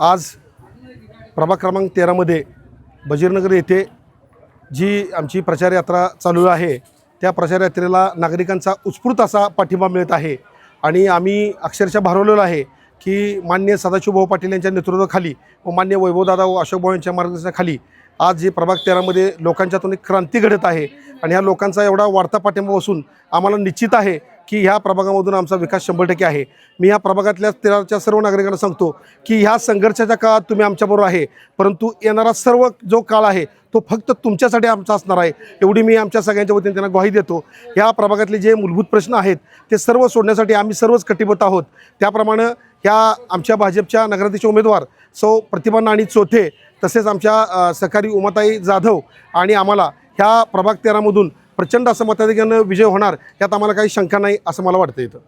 आज प्रभाग क्रमांक तेरामध्ये बजीरनगर येथे जी आमची प्रचार यात्रा चालू आहे त्या प्रचार यात्रेला नागरिकांचा उत्स्फूर्त असा पाठिंबा मिळत आहे. आणि आम्ही अक्षरशः भारवलेलो आहे की मान्य सदाशिवभाऊ पाटील यांच्या नेतृत्वाखाली व मान्य वैभवदादा व अशोकभाऊ यांच्या मार्गदर्शनाखाली आज जे प्रभाग तेरामध्ये लोकांच्यातून एक क्रांती घडत आहे. आणि ह्या लोकांचा एवढा वाढता पाठिंबा असून आम्हाला निश्चित आहे की ह्या प्रभागामधून आमचा विकास शंभर टक्के आहे. मी ह्या प्रभागातल्या तेराच्या सर्व नागरिकांना सांगतो की ह्या संघर्षाच्या काळात तुम्ही आमच्याबरोबर आहे. परंतु येणारा सर्व जो काळ आहे तो फक्त तुमच्यासाठी आमचा असणार आहे. एवढी मी आमच्या सगळ्यांच्या वतीने त्यांना ग्वाही देतो. या प्रभागातले जे मूलभूत प्रश्न आहेत ते सर्व सोडण्यासाठी आम्ही सर्वच कटिबद्ध आहोत. त्याप्रमाणे ह्या आमच्या भाजपच्या नगराध्यक्ष उमेदवार सौ प्रतिभा नाणी चोथे तसेच आमच्या सहकारी उमाताई जाधव आणि आम्हाला ह्या प्रभाग तेरामधून प्रचंड असं मताधिक्यानं विजय होणार यात आम्हाला काही शंका नाही असं मला वाटतं इथं.